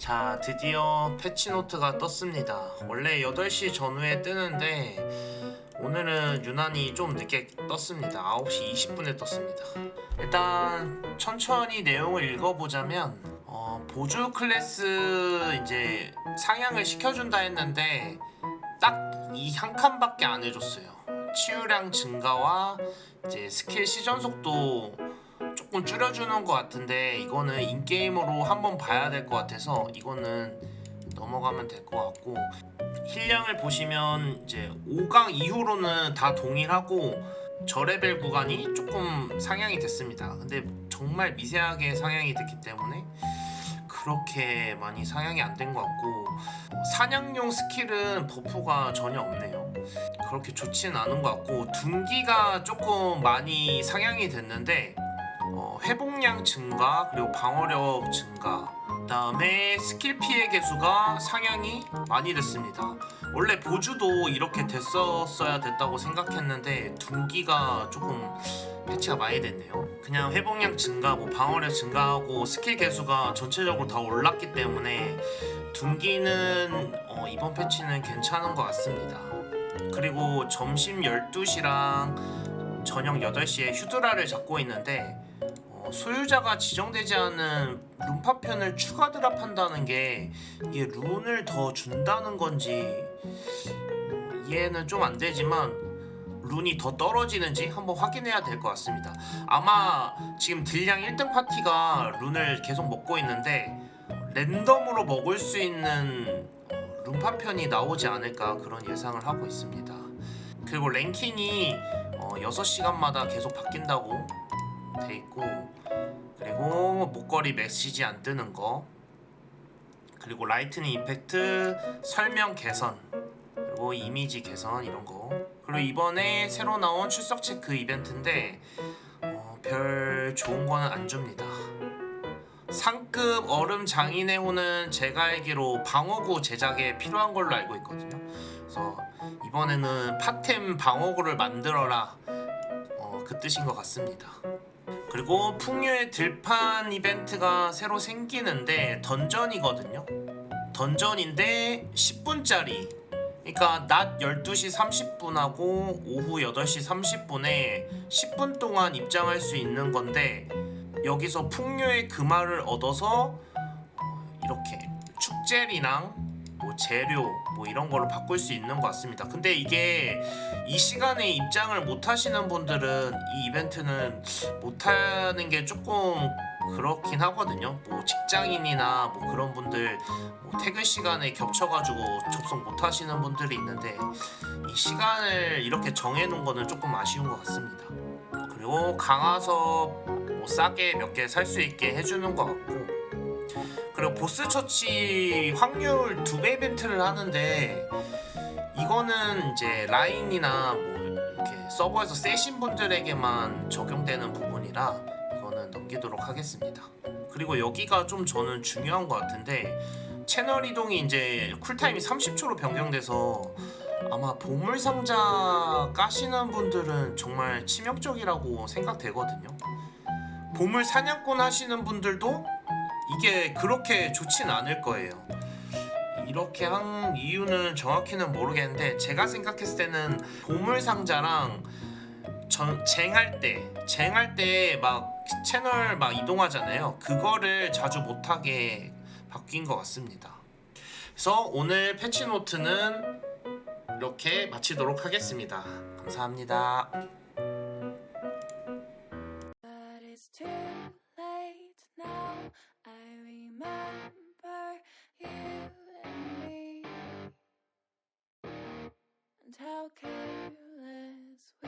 자, 드디어 패치노트가 떴습니다. 원래 8시 전후에 뜨는데 오늘은 유난히 좀 늦게 떴습니다. 9시 20분에 떴습니다. 일단 천천히 내용을 읽어보자면 어, 보조 클래스 이제 상향을 시켜준다 했는데 딱 이 한 칸밖에 안 해줬어요. 치유량 증가와 이제 스킬 시전 속도 조금 줄여주는 것 같은데 이거는 인게임으로 한번 봐야 될 것 같아서 이거는 넘어가면 될 것 같고 힐량을 보시면 이제 5강 이후로는 다 동일하고 저레벨 구간이 조금 상향이 됐습니다. 근데 정말 미세하게 상향이 됐기 때문에 그렇게 많이 상향이 안 된 것 같고 어, 사냥용 스킬은 버프가 전혀 없네요. 그렇게 좋지는 않은 것 같고 둔기가 조금 많이 상향이 됐는데 어, 회복량 증가 그리고 방어력 증가 그다음에 스킬 피해 개수가 상향이 많이 됐습니다. 원래 보주도 이렇게 됐었어야 됐다고 생각했는데 둔기가 조금 패치가 많이 됐네요. 그냥 회복량 증가, 뭐 방어력 증가하고 스킬 개수가 전체적으로 다 올랐기 때문에 둔기는 어, 이번 패치는 괜찮은 것 같습니다. 그리고 점심 12시랑 저녁 8시에 휴드라를 잡고 있는데 어, 소유자가 지정되지 않은 룬파편을 추가 드랍한다는 게 이게 룬을 더 준다는 건지 어, 이해는 좀 안 되지만 룬이 더 떨어지는지 한번 확인해야 될 것 같습니다. 아마 지금 딜량 1등 파티가 룬을 계속 먹고 있는데 랜덤으로 먹을 수 있는 어, 룬파편이 나오지 않을까 그런 예상을 하고 있습니다. 그리고 랭킹이 어, 6시간마다 계속 바뀐다고 돼 있고 그리고 목걸이 메시지 안 뜨는 거 그리고 라이트닝 이펙트 설명 개선 그리고 이미지 개선 이런 거 그리고 이번에 새로 나온 출석 체크 이벤트인데 어, 별 좋은 거는 안 줍니다. 상급 얼음 장인의 호는 제가 알기로 방어구 제작에 필요한 걸로 알고 있거든요. 그래서 이번에는 파템 방어구를 만들어라 어, 그 뜻인 것 같습니다. 그리고 풍류의 들판 이벤트가 새로 생기는데 던전이거든요. 던전인데 10분짜리. 그러니까 낮 12시 30분하고 오후 8시 30분에 10분 동안 입장할 수 있는 건데 여기서 풍류의 금화를 얻어서 어, 이렇게 축제리랑 뭐 재료 뭐 이런 걸로 바꿀 수 있는 것 같습니다. 근데 이게 이 시간에 입장을 못 하시는 분들은 이 이벤트는 못 하는 게 조금 그렇긴 하거든요. 뭐 직장인이나 뭐 그런 분들 뭐 퇴근 시간에 겹쳐가지고 접속 못 하시는 분들이 있는데 이 시간을 이렇게 정해놓은 거는 조금 아쉬운 것 같습니다. 그리고 강화서 뭐 싸게 몇 개 살 수 있게 해주는 것 같고 그리고 보스 처치 확률 두 배 이벤트를 하는데 이거는 이제 라인이나 뭐 이렇게 서버에서 세신 분들에게만 적용되는 부분이라 이거는 넘기도록 하겠습니다. 그리고 여기가 좀 저는 중요한 것 같은데 채널 이동이 이제 쿨타임이 30초로 변경돼서 아마 보물 상자 까시는 분들은 정말 치명적이라고 생각되거든요. 보물 사냥꾼 하시는 분들도 이게 그렇게 좋진 않을 거예요. 이렇게 한 이유는 정확히는 모르겠는데 제가 생각했을 때는 보물 상자랑 전 쟁할 때 쟁할 때 막 채널 막 이동하잖아요. 그거를 자주 못하게 바뀐 것 같습니다. 그래서 오늘 패치 노트는 이렇게 마치도록 하겠습니다. 감사합니다. But it's too late now. I remember